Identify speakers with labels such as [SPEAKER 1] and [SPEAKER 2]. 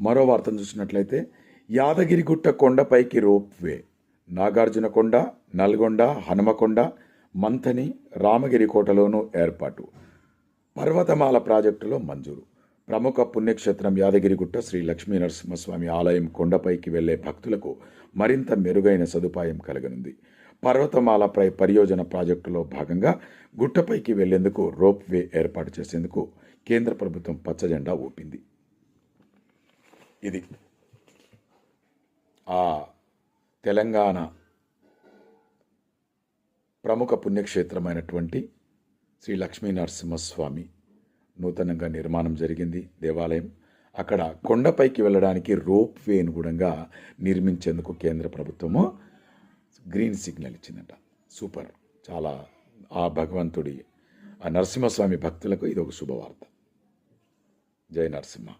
[SPEAKER 1] మరో వార్తను చూసినట్లయితే యాదగిరిగుట్ట కొండపైకి రోప్ వే నాగార్జునకొండ నల్గొండ హనుమకొండ మంథని రామగిరి కోటలోనూ ఏర్పాటు. పర్వతమాల ప్రాజెక్టులో మంజూరు. ప్రముఖ పుణ్యక్షేత్రం యాదగిరిగుట్ట శ్రీ లక్ష్మీ నరసింహస్వామి ఆలయం కొండపైకి వెళ్ళే భక్తులకు మరింత మెరుగైన సదుపాయం కలగనుంది. పర్వతమాల ప్ర పరియోజన ప్రాజెక్టులో భాగంగా గుట్టపైకి వెళ్ళేందుకు రోప్ వే ఏర్పాటు చేసేందుకు కేంద్ర ప్రభుత్వం పచ్చజెండా ఊపింది. ఇది. ఆ తెలంగాణ ప్రముఖ పుణ్యక్షేత్రమైనటువంటి శ్రీ లక్ష్మీ నరసింహస్వామి నూతనంగా నిర్మాణం జరిగింది దేవాలయం. అక్కడ కొండపైకి వెళ్ళడానికి రోప్ వేను కూడా నిర్మించేందుకు కేంద్ర ప్రభుత్వము గ్రీన్ సిగ్నల్ ఇచ్చిందట. సూపర్. చాలా ఆ భగవంతుడి ఆ నరసింహస్వామి భక్తులకు ఇది ఒక శుభవార్త. జై నరసింహ.